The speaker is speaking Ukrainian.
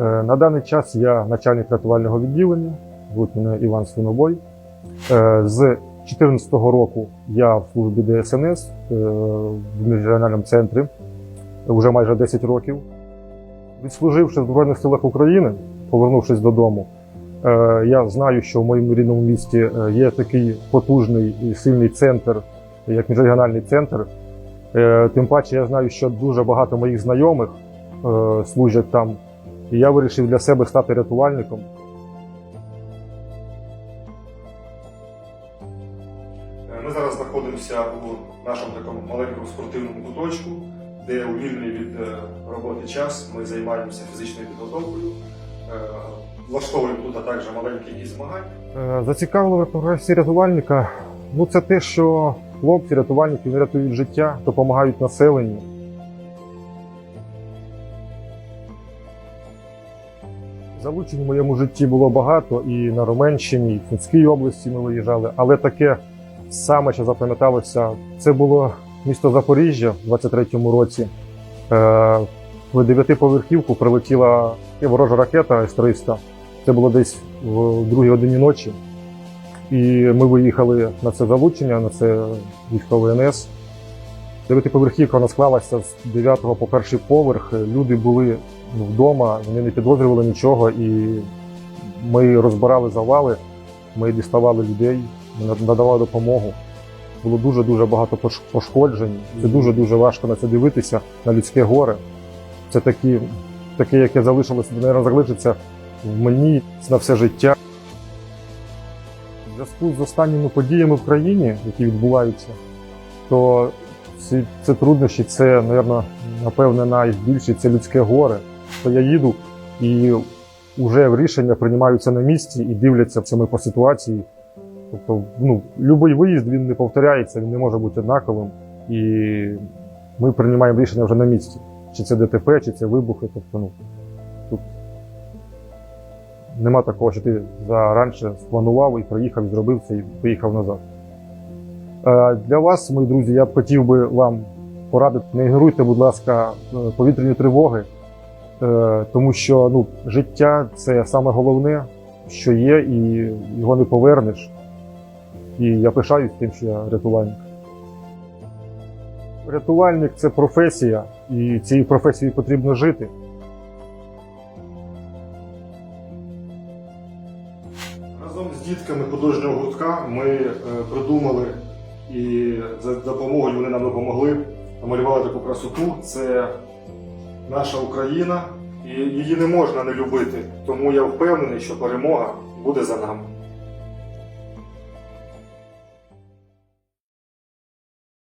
Е, На даний час я начальник рятувального відділення, звуть мене Іван Свинобой. Е, З 2014 року я в службі ДСНС е, в міжрегіональному центрі вже майже 10 років. Відслуживши в Збройних силах України, повернувшись додому, я знаю, що в моєму рідному місті є такий потужний і сильний центр, як міжрегіональний центр. Е, Тим паче я знаю, що дуже багато моїх знайомих е, служать там. І я вирішив для себе стати рятувальником. Е, Ми зараз знаходимося у нашому такому маленькому спортивному куточку, де у вільний від роботи час ми займаємося фізичною підготовкою, влаштовуємо тут також маленькі змагання. Зацікавила професія рятувальника. Ну, це те, що хлопці, рятувальники вони рятують життя, допомагають населенню. Залучень в моєму житті було багато і на Роменщині, і в Сумській області ми виїжджали, але таке саме, що запам'яталося, це було місто Запоріжжя в 23-му році. Е, В дев'ятиповерхівку прилетіла ворожа ракета С-300. Це було десь в другій годині ночі. І ми виїхали на це залучення, на це військовий НС. Дев'ятиповерхівка вона склалася з 9 по перший поверх. Люди були ну, вдома, вони не підозрювали нічого, і ми розбирали завали, ми діставали людей, ми надавали допомогу. Було дуже-дуже багато пошкоджень. Це дуже-дуже важко на це дивитися, на людське горе. Це такі, таке, яке залишилося, мабуть, залишиться в мені на все життя. В зв'язку з останніми подіями в країні, які відбуваються, то ці, це труднощі, це, мабуть, напевне, найбільше це людське горе. То я їду і вже рішення приймаються на місці і дивляться ми по ситуації. Тобто, ну, будь-який виїзд він не повторяється, він не може бути однаковим. І ми приймаємо рішення вже на місці. Чи це ДТП, чи це вибухи. Тобто, ну, тут нема такого, що ти заранше спланував і приїхав, і зробив це і поїхав назад. Е, Для вас, мої друзі, я б хотів би вам порадити, не ігноруйте, будь ласка, е, повітряні тривоги, е, тому що ну, життя це саме головне, що є, і його не повернеш. І я пишаюсь тим, що я рятувальник. Рятувальник це професія, і цією професією потрібно жити. Разом з дітками художнього гуртка ми е, придумали і за допомогою вони нам допомогли, намалювали таку красоту. Це наша Україна, і її не можна не любити. Тому я впевнений, що перемога буде за нами.